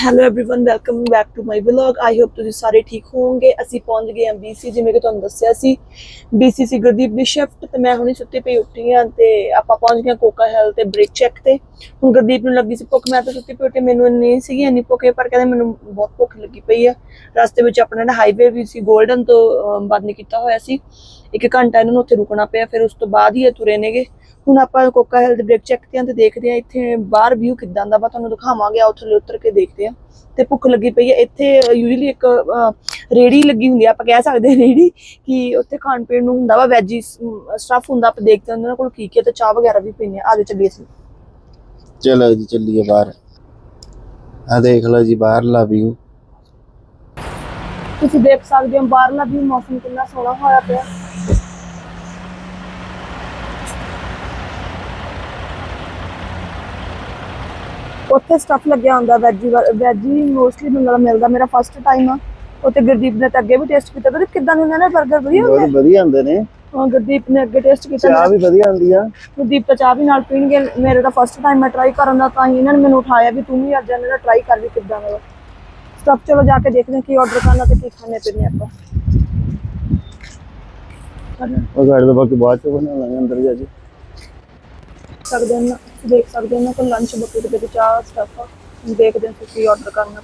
Hello everyone welcome back to my vlog I hope ਤੁਸੀਂ ਸਾਰੇ ਠੀਕ ਹੋਵੋਗੇ। ਅਸੀਂ ਪਹੁੰਚ ਗਏ ਹਾਂ ਬੀਸੀ ਜਿਵੇਂ ਕਿ ਤੁਹਾਨੂੰ ਦੱਸਿਆ ਸੀ। ਬੀਸੀਸੀ ਗੁਰਦੀਪ ਦੀ ਸ਼ਿਫਟ ਤੇ ਮੈਂ ਹੁਣੇ ਸੁੱਤੀ ਪਈ ਉੱਠੀ ਹਾਂ ਤੇ ਆਪਾਂ ਪਹੁੰਚ ਗਏ ਕੋਕਾ ਹੈਲ ਤੇ ਬ੍ਰੇਕ ਚੈੱਕ ਤੇ। ਹੁਣ ਗੁਰਦੀਪ ਨੂੰ ਲੱਗੀ ਸੀ ਭੁੱਖ, ਮੈਂ ਤਾਂ ਸੁੱਤੇ ਪਈ ਉੱਠੀ, ਮੈਨੂੰ ਨਹੀਂ ਸੀਗੀ, ਇੰਨੀ ਭੁੱਖ ਪਰ ਕਹਿੰਦੇ ਮੈਨੂੰ ਬਹੁਤ ਭੁੱਖ ਲੱਗੀ ਪਈ ਆ। ਰਸਤੇ ਵਿੱਚ ਆਪਣਾ ਜਿਹੜਾ ਹਾਈਵੇ ਵੀ ਸੀ 골ਡਨ ਤੋਂ ਬੰਦ ਕੀਤਾ ਹੋਇਆ ਸੀ। ਇੱਕ ਘੰਟਾ ਇਹਨਾਂ ਨੂੰ ਉੱਥੇ ਰੁਕਣਾ ਪਿਆ, ਫਿਰ ਉਸ ਤੋਂ ਬਾਅਦ ਹੀ ਇਹ ਤੁਰੇ ਨੇਗੇ। ਹੁਣ ਆਪਾਂ ਕੋਕਾ ਹਿਲ ਦੇ ਬ੍ਰੇਕ ਚੈੱਕ ਤੇ ਆਂ ਤੇ ਦੇਖਦੇ ਆ ਇੱਥੇ ਬਾਹਰ ਵਿਊ ਕਿੱਦਾਂ ਦਾ ਵਾ ਤੁਹਾਨੂੰ ਦਿਖਾਵਾਂਗੇ ਉੱਥੇ ਉਤਰ ਕੇ ਦੇਖਦੇ ਆ ਤੇ ਭੁੱਖ ਲੱਗੀ ਪਈ ਹੈ। ਇੱਥੇ ਯੂਜੂਲੀ ਇੱਕ ਰੇਹੜੀ ਲੱਗੀ ਹੁੰਦੀ ਆ ਆਪਾਂ ਕਹਿ ਸਕਦੇ ਹਾਂ ਰੇਹੜੀ ਕਿ ਉੱਥੇ ਖਾਣ ਪੀਣ ਨੂੰ ਹੁੰਦਾ ਵਾ ਵੈਜੀ ਸਟਫ ਹੁੰਦਾ ਆਪਾਂ ਦੇਖਦੇ ਉਹਨਾਂ ਕੋਲ ਕੀ ਕੀ ਤੇ ਚਾਹ ਵਗੈਰਾ ਵੀ ਪੀਂਦੇ ਆ ਆਜੋ ਚੱਲੀਏ ਅਸੀਂ ਚਲੋ ਜੀ ਚੱਲੀਏ ਬਾਹਰ। ਆ ਦੇਖ ਲਓ ਜੀ ਬਾਹਰਲਾ ਵਿਊ ਤੁਸੀਂ ਦੇਖ ਸਕਦੇ ਹੋ ਬਾਹਰਲਾ ਵੀ ਮੌਸਮ ਕਿੰਨਾ ਸੋਹਣਾ ਹੋਇਆ ਪਿਆ। ਉੱਥੇ ਸਟਫ ਲੱਗਿਆ ਹੁੰਦਾ ਵੈਜੀ ਵੈਜੀ ਮੋਸਟਲੀ ਮੈਨੂੰ ਮਿਲਦਾ ਮੇਰਾ ਫਸਟ ਟਾਈਮ ਆ। ਉੱਥੇ ਗੁਰਦੀਪ ਨੇ ਤਾਂ ਅੱਗੇ ਵੀ ਟੇਸਟ ਕੀਤਾ ਤੇ ਕਿੱਦਾਂ ਦੇ ਹੁੰਦੇ ਨੇ 버ਗਰ ਵਧੀਆ ਹੁੰਦੇ? ਬਹੁਤ ਵਧੀਆ ਹੁੰਦੇ ਨੇ। ਹਾਂ ਗੁਰਦੀਪ ਨੇ ਅੱਗੇ ਟੇਸਟ ਕੀਤਾ ਚਾਹ ਵੀ ਵਧੀਆ ਹੁੰਦੀ ਆ। ਗੁਰਦੀਪ ਤਾਂ ਚਾਹ ਵੀ ਨਾਲ ਪੀਣਗੇ ਮੇਰੇ ਤਾਂ ਫਸਟ ਟਾਈਮ ਮੈਂ ਟਰਾਈ ਕਰਨ ਦਾ ਤਾਂ ਹੀ ਇਹਨਾਂ ਨੇ ਮੈਨੂੰ ਉਠਾਇਆ ਵੀ ਤੂੰ ਵੀ ਅੱਜ ਇਹਨਾਂ ਦਾ ਟਰਾਈ ਕਰ ਵੀ ਕਿੱਦਾਂ ਦਾ ਸਟਫ ਚਲੋ ਜਾ ਕੇ ਦੇਖਦੇ ਕੀ ਆਰਡਰ ਕਰਨਾ ਤੇ ਕੀ ਖਾਣੇ ਪੀਣੇ ਆਪਾਂ। ਉਹ ਸਾਡੇ ਤੋਂ ਬਾਕੀ ਬਾਅਦ ਚ ਬਣਾ ਲਾਂਗੇ ਅੰਦਰ ਜਾ ਕੇ। ਸਕਦੇ ਹਾਂ ਨਾ ਦੇਖ ਸਕਦੇ ਹਾਂ ਨਾ ਕੋਈ ਲੰਚ ਬਕੇਟ ਦੇ ਵਿੱਚ ਆ ਸਟਫ ਦੇਖਦੇ ਹਾਂ ਕੀ ਆਰਡਰ ਕਰਨਾ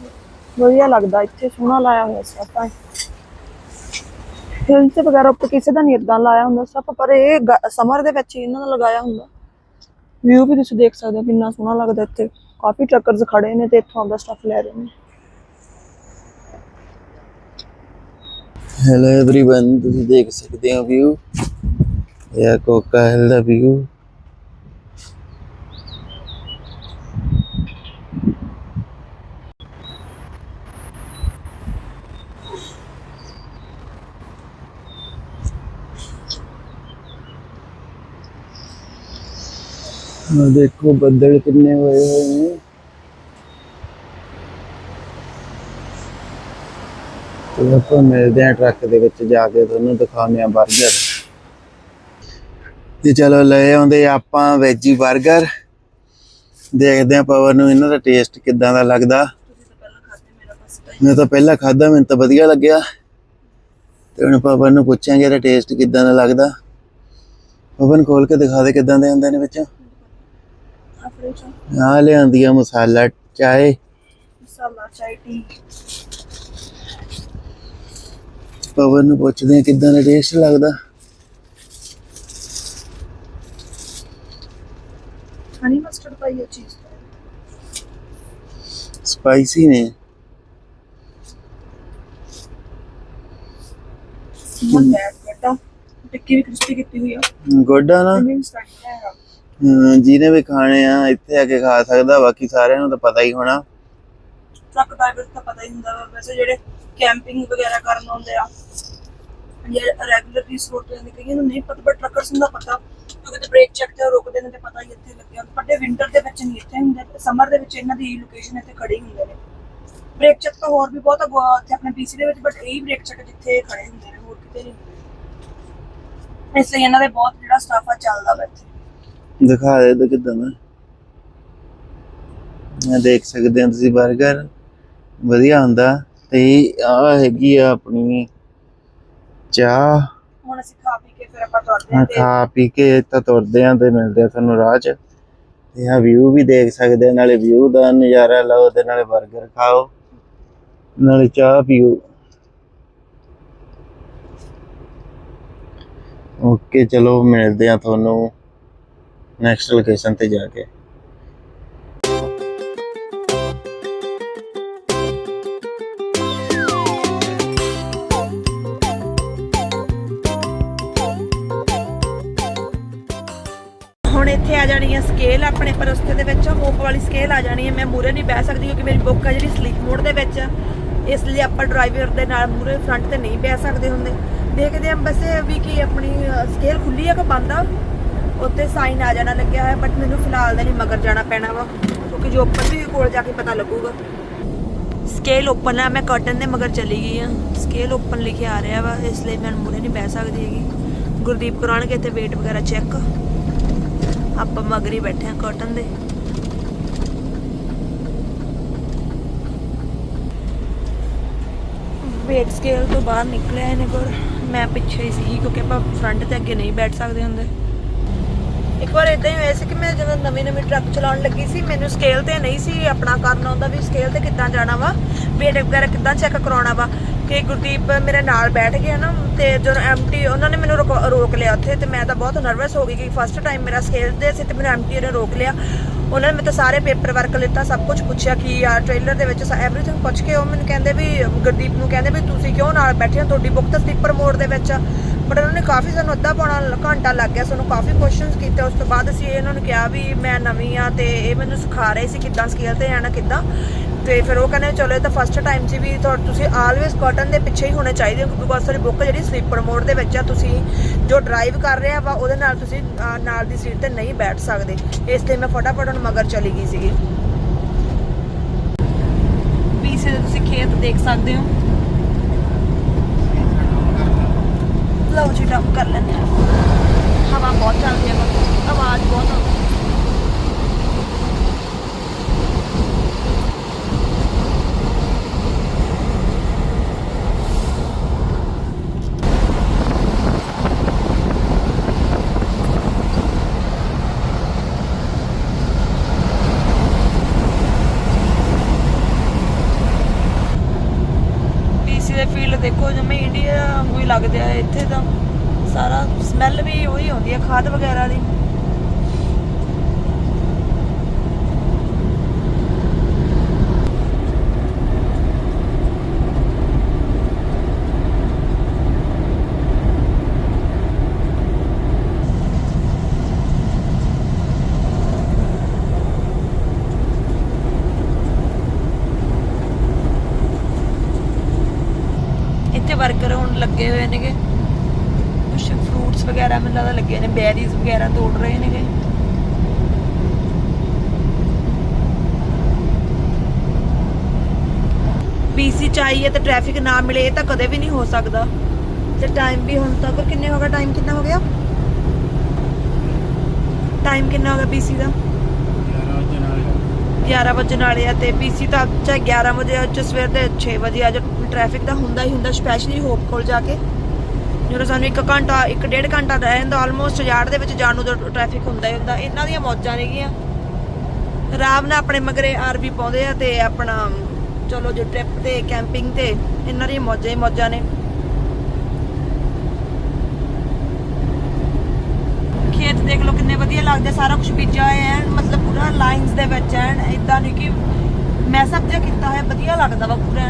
ਵਧੀਆ ਲੱਗਦਾ ਇੱਥੇ ਸੋਹਣਾ ਲਾਇਆ ਹੋਇਆ ਸਟਫ ਹੈ ਹਿਲ ਤੇ ਵਗੈਰਾ ਉੱਤੇ ਕਿਸੇ ਦਾ ਨਹੀਂ ਇਦਾਂ ਲਾਇਆ ਹੁੰਦਾ ਸਟਫ ਪਰ ਇਹ ਸਮਰ ਦੇ ਵਿੱਚ ਹੀ ਇਹਨਾਂ ਦਾ ਲਗਾਇਆ ਹੁੰਦਾ ਵਿਊ ਵੀ ਤੁਸੀਂ ਦੇਖ ਸਕਦੇ ਹੋ ਕਿੰਨਾ ਸੋਹਣਾ ਲੱਗਦਾ ਇੱਥੇ ਕਾਫੀ ਟਰੱਕਰਸ ਖੜੇ ਨੇ ਤੇ ਇੱਥੋਂ ਆਉਂਦਾ ਸਟਫ ਲੈ ਰਹੇ ਨੇ ਹੈਲੋ एवरीवन ਤੁਸੀਂ ਦੇਖ ਸਕਦੇ ਹੋ ਵਿਊ ਇਹ ਕੋਕਾ ਹਿਲ ਦਾ ਵਿਊ ਆ ਦੇਖੋ ਬੱਦਲ ਕਿੰਨੇ ਹੋਏ ਹੋਏ ਨੇ। ਤੇ ਆਪਾਂ ਮਿਲਦੇ ਆ ਟਰੱਕ ਦੇ ਵਿੱਚ ਜਾ ਕੇ, ਤੁਹਾਨੂੰ ਦਿਖਾਉਂਦੇ ਆ 버ਗਰ ਤੇ ਚਲੋ ਲੈ ਆਉਂਦੇ ਆਪਾਂ ਵੈਜੀ 버ਗਰ ਦੇਖਦੇ ਆ ਪਵਨ ਨੂੰ ਇਹਨਾਂ ਦਾ ਟੇਸਟ ਕਿੱਦਾਂ ਦਾ ਲੱਗਦਾ। ਮੈਂ ਤਾਂ ਪਹਿਲਾਂ ਖਾਦਾ ਮੈਨੂੰ ਤਾਂ ਵਧੀਆ ਲੱਗਿਆ। ਤੇ ਹੁਣ ਪਵਨ ਨੂੰ ਪੁੱਛਾਂਗੇ ਇਹਦਾ ਟੇਸਟ ਕਿੱਦਾਂ ਦਾ ਲੱਗਦਾ। ਪਵਨ ਖੋਲ ਕੇ ਦਿਖਾ ਦੇ ਕਿੱਦਾਂ ਦੇ ਹੁੰਦੇ ਨੇ ਵਿੱਚੋਂ। ਆ ਲਿਆਂਦੀ ਆ ਮਸਾਲਾ ਚਾਏ। ਮਸਾਲਾ ਚਾਈ ਟੀ ਪਵਨ ਨੂੰ ਪੁੱਛਦੇ ਆ ਕਿੱਦਾਂ ਦਾ ਟੇਸਟ ਲੱਗਦਾ। ਹਨੀ ਮਸਟਰਡ ਪਾਈ ਹੈ ਚੀਜ਼ ਸਪਾਈਸੀ ਨੇ। ਬੇਟਾ ਟਿੱਕੀ ਵੀ ਕ੍ਰਿਸਪੀ ਕੀਤੀ ਹੋਈ ਆ। ਗੋਡਾ ਨਾ। ਜਿਹਨੇ ਵੀ ਖਾਣੇ ਆ, ਇੱਥੇ ਆ ਕੇ ਖਾ ਸਕਦਾ, ਬਾਕੀ ਸਾਰਿਆਂ ਨੂੰ ਤਾਂ ਪਤਾ ਹੀ ਹੋਣਾ। ਟਰੱਕ ਡਰਾਈਵਰ ਤਾਂ ਪਤਾ ਹੀ ਹੁੰਦਾ ਵਾ, ਵੈਸੇ ਜਿਹੜੇ ਕੈਂਪਿੰਗ ਵਗੈਰਾ ਕਰਨ ਆਉਂਦੇ ਆ ਜਿਹੜੇ ਰੈਗੂਲਰਲੀ ਸਪੋਰਟ ਕਰਦੇ ਕਈਆਂ ਨੂੰ ਨਹੀਂ ਪਤਾ ਪਰ ਟਰੱਕਰਸ ਨੂੰ ਤਾਂ ਪਤਾ। ਕਿਉਂਕਿ ਤੇ ਬ੍ਰੇਕ ਚੈੱਕ ਤੇ ਰੁਕਦੇ ਨੇ ਤੇ ਪਤਾ ਹੀ ਇੱਥੇ ਲੱਗਿਆ ਹੁੰਦਾ ਵਿੰਟਰ ਦੇ ਵਿੱਚ ਨਹੀਂ, ਇੱਥੇ ਹੁੰਦੇ ਸਮਰ ਦੇ ਵਿੱਚ ਇਹਨਾਂ ਦੀ ਲੋਕੇਸ਼ਨ ਇੱਥੇ ਖੜੀ ਹੁੰਦੇ ਨੇ। ਬ੍ਰੇਕ ਚੈੱਕ ਤਾਂ ਹੋਰ ਵੀ ਬਹੁਤ ਆ ਇੱਥੇ ਆਪਣੇ ਪੀਸੀ ਦੇ ਵਿੱਚ ਬਟ ਇਹੀ ਬ੍ਰੇਕ ਚੈੱਕ ਜਿੱਥੇ ਖੜੇ ਹੁੰਦੇ ਨੇ, ਹੋਰ ਕਿਤੇ ਨਹੀਂ। ਇਸ ਲਈ ਇਹਨਾਂ ਦੇ ਬਹੁਤ ਜਿਹੜਾ ਸਟਾਫ ਚੱਲਦਾ ਵਾ ਇੱਥੇ। ਦਿਖਾ ਦੇ ਤਾਂ ਕਿੱਦਾਂ ਦਾ। ਇਹ ਦੇਖ ਸਕਦੇ ਹੋ ਤੁਸੀਂ 버ਗਰ ਵਧੀਆ ਹੁੰਦਾ। ਤੇ ਆ ਹੈਗੀ ਆ ਆਪਣੀ ਚਾਹ। ਹੁਣ ਅਸੀਂ ਖਾ ਪੀ ਕੇ ਫਿਰ ਆਪਾਂ ਤੁਰਦੇ ਆ ਹਾਂ ਖਾ ਪੀ ਕੇ ਤਾਂ ਤੁਰਦੇ ਆਂ ਤੇ ਮਿਲਦੇ ਆ ਤੁਹਾਨੂੰ ਰਾਹ 'ਚ। ਤੇ ਆ ਵਿਊ ਵੀ ਦੇਖ ਸਕਦੇ ਆ ਨਾਲੇ ਵਿਊ ਦਾ ਨਜ਼ਾਰਾ ਲਓ ਤੇ ਨਾਲੇ 버ਗਰ ਖਾਓ ਨਾਲੇ ਚਾਹ ਪੀਓ। ਓਕੇ ਚਲੋ ਮਿਲਦੇ ਆ ਤੁਹਾਨੂੰ। ਨੈਕਸਟ ਲੋਕੇਸ਼ਨ ਤੇ ਜਾ ਕੇ। ਹੁਣ ਇੱਥੇ ਆ ਜਾਣੀ ਹੈ ਸਕੇਲ ਆਪਣੇ ਪਰ ਰਸਤੇ ਦੇ ਵਿੱਚ। ਹੋਪ ਵਾਲੀ ਸਕੇਲ ਆ ਜਾਣੀ ਹੈ ਮੈਂ ਮੂਰੇ ਨਹੀਂ ਬਹਿ ਸਕਦੀ ਕਿਉਂਕਿ ਮੇਰੀ ਬੁੱਕ ਆ ਜਿਹੜੀ ਸਲੀਪ ਮੋਡ ਦੇ ਵਿੱਚ। ਇਸ ਲਈ ਆਪਾਂ ਡਰਾਈਵਰ ਦੇ ਨਾਲ ਮੂਰੇ ਫਰੰਟ ਤੇ ਨਹੀਂ ਬਹਿ ਸਕਦੇ ਹੁੰਦੇ। ਦੇਖਦੇ ਹਾਂ ਇਹ ਵੀ ਕੀ ਆਪਣੀ ਸਕੇਲ ਖੁੱਲੀ ਆ ਕਿ ਬੰਦ ਆ? ਉੱਤੇ ਸਾਈਨ ਆ ਜਾਣਾ ਲੱਗਿਆ ਹੋਇਆ ਬਟ ਮੈਨੂੰ ਫਿਲਹਾਲ ਦੇ ਨਹੀਂ ਮਗਰ ਜਾਣਾ ਪੈਣਾ ਵਾ, ਕਿਉਂਕਿ ਜੋ ਓਪਨ ਵੀ ਕੋਲ ਜਾ ਕੇ ਪਤਾ ਲੱਗੂਗਾ। ਸਕੇਲ ਓਪਨ ਆ, ਮੈਂ ਕਰਟਨ ਦੇ ਮਗਰ ਚਲੀ ਗਈ ਆ। ਸਕੇਲ ਓਪਨ ਲਿਖਿਆ ਆ ਰਿਹਾ ਵਾ, ਇਸ ਲਈ ਮੈਂ ਮੂਰੇ ਨਹੀਂ ਬਹਿ ਸਕਦੀ ਹੈਗੀ। ਗੁਰਦੀਪ ਕਰਾਉਣਗੇ ਇੱਥੇ weight ਵਗੈਰਾ ਚੈੱਕ ਆਪਾਂ ਮਗਰ ਹੀ ਬੈਠੇ ਆ ਕਾਟਨ ਦੇ। ਵੇਟ ਸਕੇਲ ਤੋਂ ਬਾਹਰ ਨਿਕਲਿਆ ਇਹਨੇ ਕੋਲ। ਮੈਂ ਪਿੱਛੇ ਹੀ ਸੀ ਕਿਉਂਕਿ ਆਪਾਂ ਫਰੰਟ ਤੇ ਅੱਗੇ ਨਹੀਂ ਬੈਠ ਸਕਦੇ ਹੁੰਦੇ। ਇੱਕ ਵਾਰ ਇਦਾਂ ਹੀ ਹੋਇਆ ਸੀ ਕਿ ਮੈਂ ਜਦੋਂ ਨਵੀਂ ਨਵੀਂ ਟਰੱਕ ਚਲਾਉਣ ਲੱਗੀ ਸੀ, ਮੈਨੂੰ ਸਕੇਲ ਤੇ ਨਹੀਂ ਸੀ ਆਪਣਾ ਕਰਨ ਆਉਂਦਾ ਵੀ ਸਕੇਲ ਤੇ ਕਿੱਦਾਂ ਜਾਣਾ ਵਾ ਵੇਟ ਵਗੈਰਾ ਕਿੱਦਾਂ ਚੈੱਕ ਕਰਾਉਣਾ ਵਾ। ਕਿ ਗੁਰਦੀਪ ਮੇਰੇ ਨਾਲ ਬੈਠ ਗਿਆ ਨਾ, ਤੇ ਜਦੋਂ ਐਮਟੀ ਉਹਨਾਂ ਨੇ ਮੈਨੂੰ ਰੋਕ ਲਿਆ ਉੱਥੇ ਤੇ ਮੈਂ ਤਾਂ ਬਹੁਤ ਨਰਵਸ ਹੋ ਗਈ ਕਿ ਫਸਟ ਟਾਈਮ ਮੇਰਾ ਸਕੇਲ ਤੇ ਸੀ ਤੇ ਮੈਨੂੰ ਐਮਟੀ ਨੇ ਰੋਕ ਲਿਆ। ਉਹਨਾਂ ਨੇ ਮੇਰੇ ਸਾਰੇ ਪੇਪਰ ਵਰਕ ਲਿੱਤਾ, ਸਭ ਕੁਝ ਪੁੱਛਿਆ ਕਿ ਆ ਟ੍ਰੇਲਰ ਦੇ ਵਿੱਚ ਐਵਰੀਥਿੰਗ ਪੁੱਛ ਕੇ ਉਹ ਮੈਨੂੰ ਕਹਿੰਦੇ ਵੀ, ਗੁਰਦੀਪ ਨੂੰ ਕਹਿੰਦੇ ਵੀ ਤੁਸੀਂ ਕਿਉਂ ਨਾਲ ਬੈਠੇ ਹੋ? ਤੁਹਾਡੀ ਬੁੱਕ ਤਾਂ ਸਲੀਪਰ ਮੋਡ ਦੇ ਵਿੱਚ ਆ ਬਟ ਉਹਨਾਂ ਨੇ ਕਾਫੀ ਸਾਨੂੰ ਅੱਧਾ ਪੌਣਾ ਘੰਟਾ ਲੱਗ ਗਿਆ, ਸਾਨੂੰ ਕਾਫੀ ਕੁਐਸਚਨਸ ਕੀਤੇ। ਉਸ ਤੋਂ ਬਾਅਦ ਅਸੀਂ ਇਹਨਾਂ ਨੂੰ ਕਿਹਾ ਵੀ ਮੈਂ ਨਵੀਂ ਆ ਤੇ ਇਹ ਮੈਨੂੰ ਸਿਖਾ ਰਹੇ ਸੀ ਕਿੱਦਾਂ ਸਕੇਲ ਤੇ ਜਾਣਾ ਕਿੱਦਾਂ। ਤੇ ਫਿਰ ਉਹ ਕਹਿੰਦੇ, ਚਲੋ, ਇਹ ਤਾਂ ਫਸਟ ਟਾਈਮ ਸੀ ਵੀ ਤੁਹਾ- ਤੁਸੀਂ ਆਲਵੇਸ ਕਾਟਨ ਦੇ ਪਿੱਛੇ ਹੀ ਹੋਣੇ ਚਾਹੀਦੇ ਹੋ, ਕਿਉਂਕਿ ਬਹੁਤ ਸਾਰੀ ਬੁੱਕ ਜਿਹੜੀ ਸਲੀਪਰ ਮੋਡ ਦੇ ਵਿੱਚ ਆ। ਤੁਸੀਂ ਜੋ ਡਰਾਈਵ ਕਰ ਰਿਹਾ ਵਾ, ਉਹਦੇ ਨਾਲ ਤੁਸੀਂ ਨਾਲ ਦੀ ਸੀਟ ਤੇ ਨਹੀਂ ਬੈਠ ਸਕਦੇ। ਇਸ ਲਈ ਮੈਂ ਫਟਾਫਟ ਹੁਣ ਮਗਰ ਚਲੀ ਗਈ ਸੀਗੀ। ਪੀਛੇ ਤੁਸੀਂ ਖੇਤ ਦੇਖ ਸਕਦੇ ਹੋ। ਲਓ ਜੀ ਡੰਪ ਕਰ ਲੈਂਦੇ ਹਾਂ ਹਵਾ ਬਹੁਤ ਚੱਲਦੀ ਹੈ ਬਸ ਆਵਾਜ਼ ਬਹੁਤ ਆਉਂਦੀ ਹੈ ਪੀਸੀ ਦੇ ਫੀਲਡ ਦੇਖੋ ਜਿਵੇਂ ਇੰਡੀਆ ਵਾਂਗੂ ਹੀ ਲੱਗਦੇ ਆ ਇੱਥੇ ਤਾਂ ਸਾਰਾ ਸਮੈਲ ਵੀ ਉਹੀ ਆਉਂਦੀ ਹੈ ਖਾਦ ਵਗੈਰਾ ਦੀ ਇੱਥੇ ਵਰਕਰ ਹੁਣ ਲੱਗੇ ਹੋਏ ਨੇਗੇ। ਕੁਝ ਫਰੂਟਸ ਵਗੈਰਾ ਮੈਨੂੰ ਲੱਗਦਾ ਲੱਗੇ ਨੇ ਬੈਰੀਜ਼ ਵਗੈਰਾ ਤੋੜ ਰਹੇ ਨੇਗੇ। ਬੀਸੀ ਚਾਹੀਏ ਤੇ ਟ੍ਰੈਫਿਕ ਨਾ ਮਿਲੇ ਇਹ ਤਾਂ ਕਦੇ ਵੀ ਨਹੀਂ ਹੋ ਸਕਦਾ। ਤੇ ਟਾਈਮ ਵੀ ਹੁਣ ਤੱਕ ਕਿੰਨੇ ਹੋ ਗਿਆ ਟਾਈਮ ਕਿੰਨਾ ਹੋ ਗਿਆ? ਟਾਈਮ ਕਿੰਨਾ ਹੋ ਗਿਆ ਬੀਸੀ ਦਾ? 11 ਵਜੇ ਨਾਲੇ। ਆ ਤੇ ਪੀਸੀ ਤਾਂ ਚਾਹੇ 11 ਵਜੇ ਅੱਜ ਸਵੇਰ ਦੇ 6 ਵਜੇ ਅੱਜ ਟ੍ਰੈਫਿਕ ਤਾਂ ਹੁੰਦਾ ਹੀ ਹੁੰਦਾ ਸਪੈਸ਼ਲੀ ਹੋਪ ਕੋਲ ਜਾ ਕੇ। ਜਦੋਂ ਸਾਨੂੰ 1 ਘੰਟਾ 1.5 ਘੰਟਾ ਰਹਿ ਜਾਂਦਾ ਆਲਮੋਸਟ ਯਾਰਡ ਦੇ ਵਿੱਚ ਜਾਣ ਨੂੰ ਤਾਂ ਟ੍ਰੈਫਿਕ ਹੁੰਦਾ ਹੀ ਹੁੰਦਾ। ਇਹਨਾਂ ਦੀਆਂ ਮੌਜਾਂ ਨੇਗੀਆਂ ਆਰਾਮ ਨਾਲ ਆਪਣੇ ਮਗਰੇ ਆਰਵੀ ਪਾਉਂਦੇ ਆ ਤੇ ਆਪਣਾ, ਚਲੋ ਜੇ ਟ੍ਰਿਪ ਤੇ ਕੈਂਪਿੰਗ ਤੇ, ਇਹਨਾਂ ਦੀਆਂ ਮੌਜਾਂ ਹੀ ਮੌਜਾਂ ਨੇ। ਖੇਤ ਦੇਖ ਲਓ ਕਿੰਨੇ ਵਧੀਆ ਲੱਗਦੇ, ਸਾਰਾ ਕੁਝ ਬੀਜਿਆ ਹੋਇਆ ਹੈ, ਮਤਲਬ ਪੂਰਾ ਲਾਈਨਸ ਦੇ ਵਿੱਚ ਐਨ ਇਦਾਂ ਨਹੀਂ ਕਿ ਮੈਸਅਪ ਜਿਹਾ ਕੀਤਾ ਹੋਇਆ, ਵਧੀਆ ਲੱਗਦਾ ਵਾ ਪੂਰਾ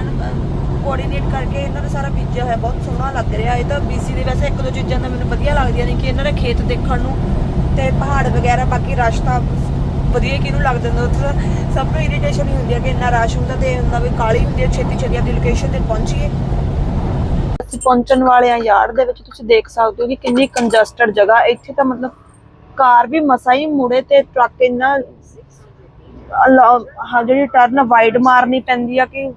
ਕੋਆਰਡੀਨੇਟ ਕਰਕੇ ਇਹਨਾਂ ਨੇ ਸਾਰਾ ਬੀਜਿਆ ਹੋਇਆ, ਬਹੁਤ ਸੋਹਣਾ ਲੱਗ ਰਿਹਾ। ਇਹ ਤਾਂ ਬੀਸੀ ਦੇ ਵੈਸੇ ਇੱਕ ਦੋ ਚੀਜ਼ਾਂ ਤਾਂ ਮੈਨੂੰ ਵਧੀਆ ਲੱਗਦੀਆਂ ਨੇ ਕਿ ਇਹਨਾਂ ਦੇ ਖੇਤ ਦੇਖਣ ਨੂੰ ਤੇ ਪਹਾੜ ਵਗੈਰਾ, ਬਾਕੀ ਰਸਤਾ ਵਧੀਆ ਕਿਹਨੂੰ ਲੱਗ ਜਾਂਦਾ। ਉੱਥੇ ਸਭ ਨੂੰ ਇਰੀਟੇਸ਼ਨ ਹੀ ਹੁੰਦੀ ਹੈ ਕਿ ਇੰਨਾ ਰਸ਼ ਹੁੰਦਾ ਤੇ ਹੁੰਦਾ ਵੀ ਕਾਲੀ ਹੁੰਦੀ ਹੈ ਛੇਤੀ ਛੇਤੀ ਆਪਣੀ ਲੋਕੇਸ਼ਨ ਤੇ ਪਹੁੰਚੀਏ। ਅਸੀਂ ਪਹੁੰਚਣ ਵਾਲੇ ਆ ਯਾਰਡ ਦੇ ਵਿੱਚ, ਤੁਸੀਂ ਦੇਖ ਸਕਦੇ ਹੋ ਕਿ ਕਿੰਨੀ ਕੰਜਸਟਡ ਜਗ੍ਹਾ। ਇੱਥੇ ਤਾਂ ਮਤਲਬ ਕਾਰ ਵੀ ਮਸਾ ਹੀ ਮੁੜੇ ਤੇ ਟਰੱਕ ਇੰਨਾ, ਹਾਂ, ਜਿਹੜੀ ਟਰਨ ਵਾਈਡ ਮਾਰਨੀ ਪੈਂਦੀ ਆ ਕਿ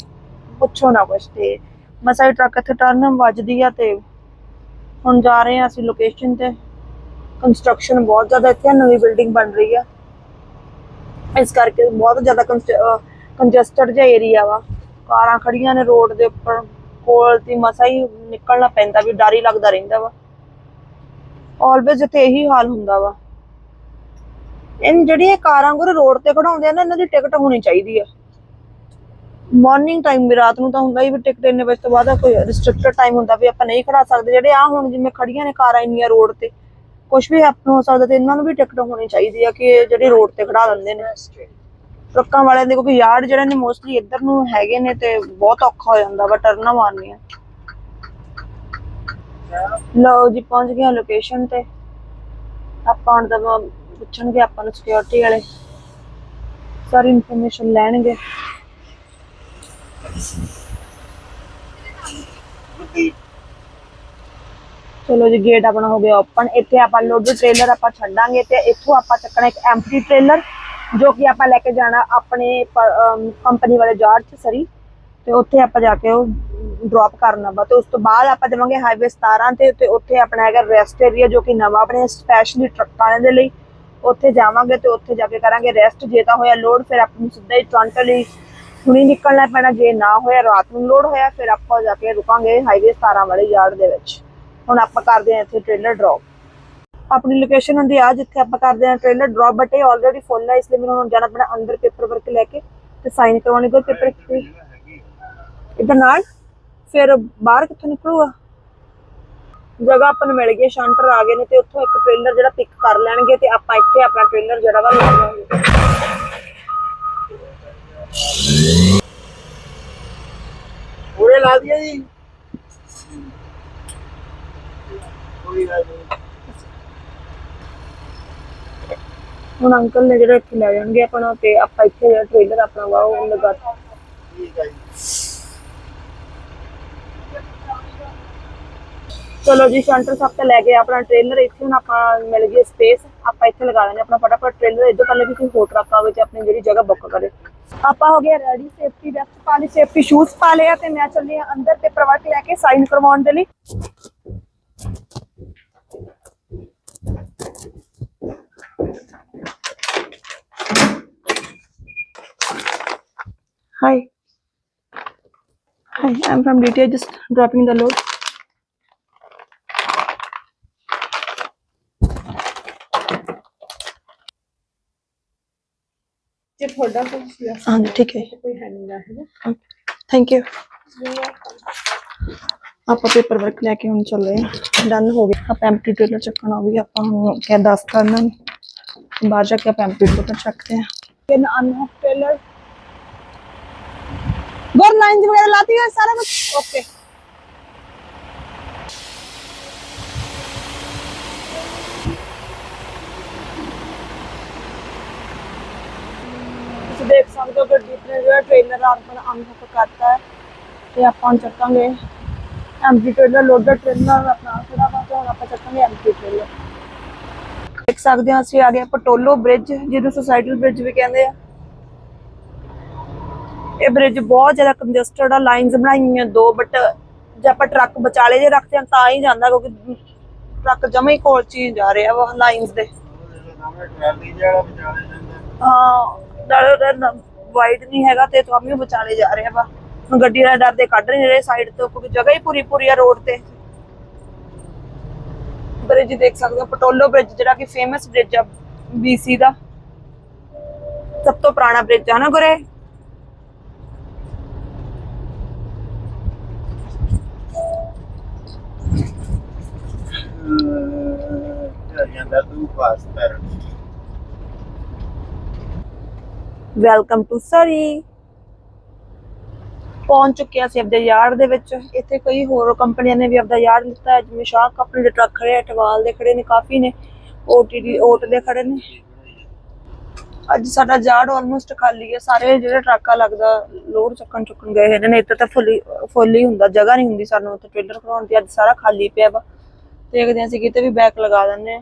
ਪੁੱਛੋ ਨਾ ਕੁਛ ਤੇ ਮਸਾ ਹੀ ਟਰੱਕ ਇੱਥੇ ਟਰਨ ਵੱਜਦੀ ਆ ਤੇ ਹੁਣ ਜਾ ਰਹੇ ਆ ਅਸੀਂ ਲੋਕੇਸ਼ਨ ਤੇ। ਕੰਸਟਰਕਸ਼ਨ ਬਹੁਤ ਜ਼ਿਆਦਾ ਇੱਥੇ ਨਵੀਂ ਬਿਲਡਿੰਗ ਬਣ ਰਹੀ ਆ। ਇਸ ਕਰਕੇ ਬਹੁਤ ਜ਼ਿਆਦਾ ਕੰਜਸਟਡ ਜਿਹਾ ਏਰੀਆ ਵਾ। ਕਾਰਾਂ ਖੜੀਆਂ ਨੇ ਰੋਡ ਦੇ ਉੱਪਰ, ਕੋਲ ਦੀ ਮਸਾ ਹੀ ਨਿਕਲਣਾ ਪੈਂਦਾ ਵੀ ਡਰ ਹੀ ਲੱਗਦਾ ਰਹਿੰਦਾ ਵਾ। ਆਲਵੇਜ਼ ਇੱਥੇ ਇਹੀ ਹਾਲ ਹੁੰਦਾ ਵਾ। ਇਹ ਜਿਹੜੀਆਂ ਕਾਰਾਂ ਗੁਰ ਰੋਡ ਤੇ ਖੜਾਉਂਦੇ ਆ ਨਾ, ਇਹਨਾਂ ਦੀ ਟਿਕਟ ਹੋਣੀ ਚਾਹੀਦੀ ਆ। ਮਾਰਨਿੰਗ ਟਾਈਮ ਵੀ ਰਾਤ ਨੂੰ ਤਾਂ ਹੁੰਦਾ ਹੀ ਵੀ ਟਿਕਟ ਇੰਨੇ ਵਜੇ ਤੋਂ ਬਾਅਦ ਕੋਈ ਰਿਸਟ੍ਰਿਕਟਡ ਟਾਈਮ ਹੁੰਦਾ ਵੀ ਆਪਾਂ ਨਹੀਂ ਖੜਾ ਸਕਦੇ। ਜਿਹੜੇ ਆ ਹੁਣ ਜਿਵੇਂ ਖੜੀਆਂ ਨੇ ਕਾਰਾਂ ਇੰਨੀਆਂ ਰੋਡ ਤੇ ਕੁਝ ਵੀ ਹੈਪਨ ਹੋ ਸਕਦਾ ਤੇ ਇਹਨਾਂ ਨੂੰ ਵੀ ਟਿਕਟ ਹੋਣੀ ਚਾਹੀਦੀ ਆ ਕਿ ਜਿਹੜੇ ਰੋਡ ਤੇ ਖੜਾ ਦਿੰਦੇ ਨੇ। ਟਰੱਕਾਂ ਵਾਲਿਆਂ ਦੇ ਕਿਉਂਕਿ ਯਾਰਡ ਜਿਹੜੇ ਨੇ ਮੋਸਟਲੀ ਇੱਧਰ ਨੂੰ ਹੈਗੇ ਨੇ ਤੇ ਬਹੁਤ ਔਖਾ ਹੋ ਜਾਂਦਾ ਵਾ ਟਰਨਾਂ ਮਾਰਨੀਆਂ। ਲਓ ਜੀ, ਪਹੁੰਚ ਗਏ ਲੋਕੇਸ਼ਨ ਤੇ। ਆਪਾਂ ਹੁਣ ਤਾਂ ਪੁੱਛਣਗੇ ਆਪਾਂ ਨੂੰ ਸਿਕਿਉਰਿਟੀ ਵਾਲੇ। ਸਾਰੀ ਇਨਫੋਰਮੇਸ਼ਨ ਲੈਣਗੇ। ਚਲੋ ਜੀ ਗੇਟ ਆਪਣਾ ਹੋ ਗਿਆ ਓਪਨ ਇੱਥੇ ਆਪਾਂ ਲੋਡਡ ਟ੍ਰੇਲਰ ਆਪਾਂ ਛੱਡਾਂਗੇ ਤੇ ਇੱਥੋਂ ਆਪਾਂ ਚੱਕਣਾ ਇੱਕ ਐਮਪਟੀ ਟ੍ਰੇਲਰ ਜੋ ਕਿ ਆਪਾਂ ਲੈ ਕੇ ਜਾਣਾ ਆਪਣੇ ਕੰਪਨੀ ਵਾਲੇ ਜਾਰਜ ਚ ਸਰੀ ਤੇ ਉੱਥੇ ਆਪਾਂ ਜਾ ਕੇ ਉਹ ਡ੍ਰੌਪ ਕਰਨਾ ਵਾ। ਤੇ ਉਸ ਤੋਂ ਬਾਅਦ ਆਪਾਂ ਜਾਵਾਂਗੇ ਹਾਈਵੇ 17 ਤੇ ਤੇ ਉੱਥੇ ਆਪਣਾ ਹੈਗਾ ਰੈਸਟ ਏਰੀਆ ਜੋ ਕਿ ਨਵਾਂ ਆਪਣੇ ਸਪੈਸ਼ਲੀ ਟਰੱਕ ਦੇ ਲਈ। ਉੱਥੇ ਜਾਵਾਂਗੇ ਤੇ ਉੱਥੇ ਜਾ ਕੇ ਕਰਾਂਗੇ ਰੈਸਟ ਜੇ ਤਾਂ ਹੋਇਆ ਲੋਡ ਫਿਰ ਆਪਾਂ ਨੂੰ ਸਿੱਧਾ ਹੀ ਟੋਰਾਂਟੋ ਲਈ ਹੁਣੀ ਨਿਕਲਣਾ ਪੈਣਾ, ਜੇ ਨਾ ਹੋਇਆ, ਰਾਤ ਨੂੰ ਲੋਡ ਹੋਇਆ, ਫਿਰ ਆਪਾਂ ਜਾ ਕੇ ਰੁਕਾਂਗੇ ਹਾਈਵੇ 17 ਵਾਲੇ ਯਾਰਡ ਦੇ ਵਿੱਚ। ਹੁਣ ਆਪਾਂ ਕਰਦੇ ਹਾਂ ਇੱਥੇ ਟ੍ਰੇਲਰ ਡ੍ਰੌਪ ਆਪਣੀ ਲੋਕੇਸ਼ਨ ਹੁੰਦੀ ਆ, ਜਿੱਥੇ ਆਪਾਂ ਕਰਦੇ ਹਾਂ ਟ੍ਰੇਲਰ ਡ੍ਰੌਪ ਬਟ ਇਹ ਆਲਰੇਡੀ ਫੁੱਲ ਹੈ ਇਸ ਲਈ ਮੈਨੂੰ ਹੁਣ ਜਾਣਾ ਪੈਣਾ ਅੰਦਰ ਪੇਪਰ ਵਰਕ ਲੈ ਕੇ ਤੇ ਸਾਈਨ ਕਰਵਾਉਣੇ ਕੋ ਪੇਪਰ ਇਧਰ ਨਾਲ, ਫਿਰ ਬਾਹਰ ਕਿੱਥੋਂ ਨਿਕਲੂਗਾ? ਜਗ੍ਹਾ ਆਪਾਂ ਨੂੰ ਮਿਲ ਗਈ, ਸ਼ੰਟਰ ਆ ਗਏ ਨੇ ਤੇ ਉੱਥੋਂ ਇੱਕ ਟ੍ਰੇਲਰ ਜਿਹੜਾ ਪਿਕ ਕਰ ਲੈਣਗੇ ਤੇ ਆਪਾਂ ਇੱਥੇ ਆਪਣਾ ਟ੍ਰੇਲਰ ਜਿਹੜਾ ਵਾ ਲਾ ਲਾਂਗੇ ਪੂਰੇ ਲਾ ਜੀ। ਹੁਣ ਅੰਕਲ ਨੇ ਜਿਹੜਾ ਇੱਥੇ ਲੈ ਜਾਣਗੇ ਆਪਣਾ ਤੇ ਆਪਾਂ ਇੱਥੇ ਜਿਹੜਾ ਟ੍ਰੇਲਰ ਆਪਣਾ ਵਾ ਉਹ ਲਗਾ ਠੀਕ ਹੈ ਜੀ। ਚਲੋ ਜੀ ਸ਼ੰਟਰ ਸਭ ਤੋਂ ਲੈ ਕੇ ਆਪਣਾ ਟ੍ਰੇਲਰ ਇੱਥੇ ਹੁਣ ਆਪਾਂ ਮਿਲ ਗਈ ਸਪੇਸ ਆਪਾਂ ਇੱਥੇ ਲਗਾ ਦਿੰਦੇ ਹਾਂ ਆਪਣਾ ਫਟਾਫਟ ਟ੍ਰੇਲਰ ਇਦੋਂ ਪਹਿਲੇ ਵੀ ਕੋਈ ਹੋਰ ਟਰੱਕ ਆਵੇ ਤੇ ਆਪਣੀ ਜਿਹੜੀ ਜਗ੍ਹਾ ਬੁੱਕ ਕਰੇ ਆਪਾਂ ਹੋ ਗਏ ਰੈਡੀ ਸੇਫਟੀ ਵੈਸਟ ਪਾ ਲਈ ਸੇਫਟੀ ਸ਼ੂਜ਼ ਪਾ ਲਿਆ ਤੇ ਮੈਂ ਚੱਲੀ ਹਾਂ ਅੰਦਰ ਤੇ ਪ੍ਰਵਾਟ ਲੈ ਕੇ ਸਾਈਨ ਕਰਵਾਉਣ ਦੇ ਲਈ Hi. Hi, I'm from DTI, just dropping the load. ਜੇ ਤੁਹਾਡਾ ਕੋਈ ਸਿਆਸਤ ਹਾਂਜੀ ਠੀਕ ਹੈ। ਕੋਈ ਹੈ ਨਹੀਂ ਨਾ ਹੈਗਾ ਥੈਂਕ ਯੂ ਆਪਾਂ ਪੇਪਰ ਵਰਕ ਲੈ ਕੇ ਹੁਣ ਚੱਲੇ ਡਨ ਹੋ ਗਿਆ। ਆਪਾਂ ਐਮਪਟੀ ਟੇਲਰ ਚੱਕਣਾ ਵੀ ਆਪਾਂ ਹੁਣ ਕਹਿ ਦੱਸ ਕਰਨਾ ਬਾਹਰ ਜਾ ਕੇ ਆਪਾਂ ਐਮਪਟੀ ਟੇਲਰ ਚੱਕਦੇ ਆ ਕਿਨ ਅਨਹੋਪ ਟੇਲਰ ਗੋਰ ਲਾਈਨਸ ਵਗੈਰਾ ਲਾਤੀ ਹੈ ਸਾਰਾ ਕੁਝ ਓਕੇ ਤੁਸੀਂ ਦੇਖ ਸਕਦੇ ਹੋ ਗੱਡੀ ਤੇ ਜਿਹੜਾ ਟ੍ਰੇਲਰ ਆਪਣਾ ਅਨਹੌਕ ਕਰਤਾ ਹੈ ਤੇ ਆਪਾਂ ਚੱਕਾਂਗੇ ਐਮਪੀ ਟ੍ਰੇਲਰ ਲੋਡਰ ਟ੍ਰੇਲਰ ਆਪਣਾ ਥੋੜਾ ਬਹੁਤ ਹੁਣ ਆਪਾਂ ਚੱਕਾਂਗੇ ਐਮਪੀ ਟ੍ਰੇਲਰ ਦੇਖ ਸਕਦੇ ਹਾਂ ਅਸੀਂ ਆ ਗਏ ਪਟੋਲੋ ਬ੍ਰਿਜ ਜਿਹਨੂੰ ਸੁਸਾਇਟਲ ਬ੍ਰਿਜ ਵੀ ਕਹਿੰਦੇ ਆ। ਇਹ ਬ੍ਰਿਜ ਬਹੁਤ ਜ਼ਿਆਦਾ ਕੰਜਸਟਡ ਆ ਲਾਈਨਸ ਬਣਾਈਆਂ ਦੋ ਬਟ ਜੇ ਆਪਾਂ ਟਰੱਕ ਵਿਚਾਲੇ ਜੇ ਰੱਖਦੇ ਹਾਂ ਤਾਂ ਹੀ ਜਾਂਦਾ ਕਿਉਂਕਿ ਟਰੱਕ ਜਮਾ ਹੀ ਕੋਲ ਚ ਜਾ ਰਿਹਾ ਵਾ ਲਾਈਨਸ ਦੇ। ਹਾਂ। ਨਾਲੇ ਵਾਈਡ ਨਹੀਂ ਹੈਗਾ ਤੇ ਤੁਹਾਨੂੰ ਵਿਚਾਲੇ ਜਾ ਰਿਹਾ ਵਾ। ਹੁਣ ਗੱਡੀ ਦਾ ਡਰ ਦੇ ਕੱਢ ਰਹੇ ਜਿਹੜੇ ਸਾਈਡ ਤੋਂ, ਕਿਉਂਕਿ ਜਗ੍ਹਾ ਹੀ ਪੂਰੀ ਪੂਰੀ ਆ ਰੋਡ ਤੇ। ਬ੍ਰਿਜ ਦੇਖ ਸਕਦੇ ਹੋ, ਪਟੋਲੋ ਬ੍ਰਿਜ ਜਿਹੜਾ ਕਿ ਫੇਮਸ ਬ੍ਰਿਜ ਆ BC ਦਾ। ਸਭ ਤੋਂ ਪੁਰਾਣਾ ਬ੍ਰਿਜ ਆ ਨਾ ਗੁਰੇ? ਜਾਂਦਾ ਤੂੰ ਫਾਸਟਰ ਵੈਲਕਮ ਟੂ ਸਰੀ। ਪਹੁੰਚ ਚੁੱਕੇ ਅਸੀਂ ਆਪਦੇ ਯਾਰਡ ਦੇ ਵਿੱਚ। ਇੱਥੇ ਕਈ ਹੋਰ ਕੰਪਨੀਆਂ ਨੇ ਵੀ ਆਪਦਾ ਯਾਰਡ ਲਿੱਤਾ ਹੈ, ਜਿਵੇਂ ਸ਼ਾਹ ਕੰਪਨੀ ਦੇ ਟਰੱਕ ਖੜੇ ਟਵਾਲ ਦੇ ਖੜੇ ਨੇ, ਕਾਫੀ ਨੇ ਓਟੀਡੀ ਓਟ ਦੇ ਖੜੇ ਨੇ। ਅੱਜ ਸਾਡਾ ਯਾਰਡ ਆਲਮੋਸਟ ਖਾਲੀ ਹੈ, ਸਾਰੇ ਜਿਹੜੇ ਟਰੱਕਾਂ ਲੱਗਦਾ, ਲੋਡ ਚੱਕਣ ਚੁੱਕਣ ਗਏ ਹੋਏ ਨੇ, ਇੱਥੇ ਤਾਂ ਫੁੱਲੀ, ਫੁੱਲ ਹੀ ਹੁੰਦਾ, ਜਗ੍ਹਾ ਨਹੀਂ ਹੁੰਦੀ ਸਾਨੂੰ ਉੱਥੇ ਟ੍ਰੇਲਰ ਖੜਾਉਣ ਦੀ, ਅੱਜ ਸਾਰਾ ਖਾਲੀ ਪਿਆ ਵਾ। ਦੇਖਦੇ ਹਾਂ ਅਸੀਂ ਕਿਤੇ ਵੀ ਬੈਕ ਲਗਾ ਦਿੰਦੇ ਹਾਂ।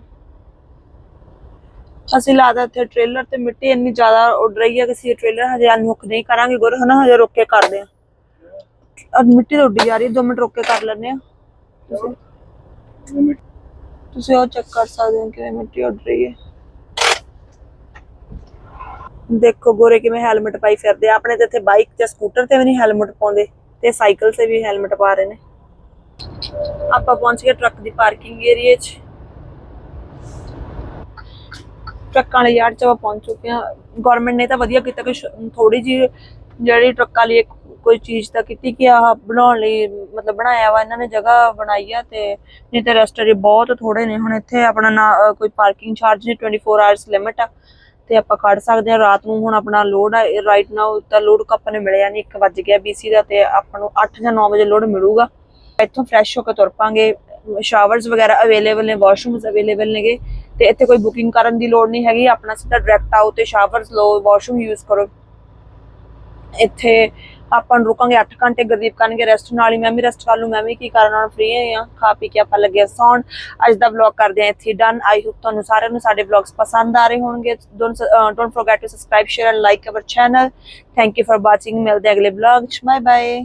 ਅਸੀਂ ਲਾਦਾ ਇੱਥੇ ਟ੍ਰੇਲਰ ਤੇ ਮਿੱਟੀ ਇੰਨੀ ਜ਼ਿਆਦਾ ਉੱਡ ਰਹੀ ਹੈ ਕਿ ਅਸੀਂ ਟ੍ਰੇਲਰ ਹਜੇ ਅਨਹੁੱਕ ਨਹੀਂ ਕਰਾਂਗੇ, ਗੁਰ, ਹਨਾ? ਹਜੇ ਰੁੱਕ ਕਰਦੇ ਆ ਔਰ ਮਿੱਟੀ ਤਾਂ ਉੱਡੀ ਜਾ ਰਹੀ 2 ਮਿੰਟ ਰੁੱਕ ਕਰ ਲੈਂਦੇ ਆ ਤੁਸੀਂ ਤੁਸੀਂ ਉਹ ਚੈੱਕ ਕਰ ਸਕਦੇ ਹੋ ਕਿਵੇਂ ਮਿੱਟੀ ਉੱਡ ਰਹੀ ਹੈ। ਦੇਖੋ ਗੋਰੇ ਕਿਵੇਂ ਹੈਲਮਟ ਪਾਈ ਫਿਰਦੇ ਆ। ਆਪਣੇ ਤੇ ਇੱਥੇ ਬਾਈਕ ਤੇ ਸਕੂਟਰ ਤੇ ਵੀ ਨਹੀਂ ਹੈਲਮਟ ਪਾਉਂਦੇ, ਤੇ ਸਾਈਕਲ ਤੇ ਵੀ ਹੈਲਮਟ ਪਾ ਰਹੇ ਨੇ। ਆਪਾਂ ਪਹੁੰਚ ਗਏ ਟਰੱਕ ਦੀ ਪਾਰਕਿੰਗ ਏਰੀਆ 'ਚ। ਟਰੱਕਾਂ ਵਾਲੇ ਯਾਰਡ 'ਚ ਆਪਾਂ ਪਹੁੰਚ ਚੁੱਕੇ ਹਾਂ। ਗਵਰਨਮੈਂਟ ਨੇ ਤਾਂ ਵਧੀਆ ਕੀਤਾ ਕਿ ਥੋੜੀ ਜੀ ਜਿਹੜੀ ਟਰੱਕਾਂ ਲਈ ਕੋਈ ਚੀਜ਼ ਤਾਂ ਕੀਤੀ ਕਿ ਆਹ ਬਣਾਉਣ ਲਈ ਮਤਲਬ ਬਣਾਇਆ ਵਾ, ਇਹਨਾਂ ਨੇ ਜਗ੍ਹਾ ਬਣਾਈ ਆ ਤੇ ਨਹੀਂ ਤੇ ਰੈਸਟੋਰੈਂਟ ਬਹੁਤ ਥੋੜੇ ਨੇ। ਹੁਣ ਇੱਥੇ ਆਪਣਾ ਨਾ ਕੋਈ ਪਾਰਕਿੰਗ ਚਾਰਜ ਨਹੀਂ 24 ਆਵਰਸ ਲਿਮਿਟ ਆ ਤੇ ਆਪਾਂ ਕੱਢ ਸਕਦੇ ਹਾਂ। ਰਾਤ ਨੂੰ ਹੁਣ ਆਪਣਾ ਲੋਡ ਆ ਰਾਈਟ ਨਾਓ ਤਾਂ ਲੋਡ ਕੱਪ ਨੇ ਮਿਲਿਆ ਨਹੀਂ 1 ਵਜ ਗਿਆ BC ਦਾ ਤੇ ਆਪਾਂ ਨੂੰ 8 ਜਾਂ 9 ਵਜੇ ਲੋਡ ਮਿਲੂਗਾ। ਇੱਥੋਂ ਫਰੈਸ਼ ਹੋ ਕੇ ਤੁਰ ਪਾਂਗੇ। ਸ਼ਾਵਰਸ ਵਗੈਰਾ ਅਵੇਲੇਬਲ ਨੇ ਵਾਸ਼ਰੂਮਸ ਅਵੇਲੇਬਲ ਨੇਗੇ। ਤੇ ਇੱਥੇ ਕੋਈ ਬੁਕਿੰਗ ਕਰਨ ਦੀ ਲੋੜ ਨਹੀਂ ਹੈਗੀ। ਆਪਣਾ ਸਿੱਧਾ ਡਾਇਰੈਕਟ ਆਓ ਤੇ ਸ਼ਾਵਰਸ ਲਓ ਵਾਸ਼ਰੂਮ ਯੂਜ਼ ਕਰੋ। ਇੱਥੇ ਆਪਾਂ ਰੁਕਾਂਗੇ 8 ਘੰਟੇ, ਗੁਰਦੀਪ ਕਰਨਗੇ ਰੈਸਟ ਨਾਲ ਹੀ। ਮੈਂ ਵੀ ਰੈਸਟ ਕਰ ਲੂ ਮੈਂ ਵੀ ਕੀ ਕਰਨ ਨਾਲ ਫ੍ਰੀ ਹਾਂ ਖਾ ਪੀ ਕੇ ਆਪਾਂ ਲੱਗੇ ਸੌਣ। ਅੱਜ ਦਾ ਵਲੌਗ ਕਰਦੇ ਹਾਂ ਇੱਥੇ ਡਨ ਆਈ ਹੋਪ ਤੁਹਾਨੂੰ ਸਾਰਿਆਂ ਨੂੰ ਸਾਡੇ ਵਲੌਗਸ ਪਸੰਦ ਆ ਰਹੇ ਹੋਣਗੇ। Don't don't forget to subscribe share and like our channel thank you for watching ਮਿਲਦੇ ਅਗਲੇ ਵਲੌਗ ਚ। Bye bye